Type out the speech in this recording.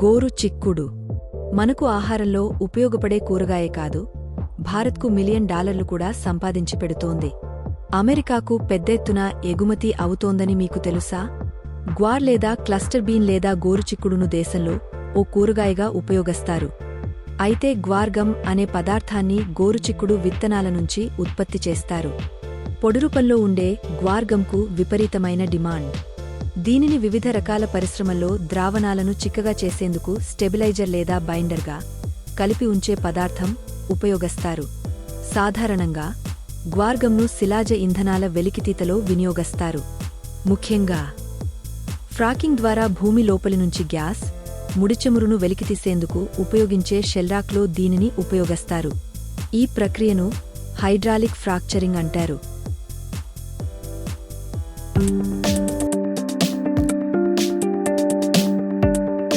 గోరు చిక్కుడు. మనకు ఆహారంలో ఉపయోగపడే కూరగాయే కాదు భారత్కు మిలియన్ డాలర్లు కూడా సంపాదించి పెడుతోంది. అమెరికాకు పెద్దెత్తున ఎగుమతి అవుతోందని మీకు తెలుసా? గ్వార్ లేదా క్లస్టర్ బీన్ లేదా గోరుచిక్కుడును దేశంలో ఓ కూరగాయగా ఉపయోగిస్తారు. అయితే గ్వార్గమ్ అనే పదార్థాన్ని గోరుచిక్కుడు విత్తనాల నుంచి ఉత్పత్తి చేస్తారు. పొడురుపంలో ఉండే గ్వార్గంకు విపరీతమైన డిమాండ్. దీనిని వివిధ రకాల పరిశ్రమల్లో ద్రావణాలను చిక్కగా చేసేందుకు స్టెబిలైజర్ లేదా బైండర్గా కలిపి ఉంచే పదార్థం ఉపయోగస్తారు. సాధారణంగా గ్వార్గంను శిలాజ ఇంధనాల వెలికితీతలో వినియోగస్తారు. ముఖ్యంగా ఫ్రాకింగ్ ద్వారా భూమి లోపలి నుంచి గ్యాస్ ముడిచమురును వెలికితీసేందుకు ఉపయోగించే షెల్రాక్లో దీనిని ఉపయోగస్తారు. ఈ ప్రక్రియను హైడ్రాలిక్ ఫ్రాక్చరింగ్ అంటారు.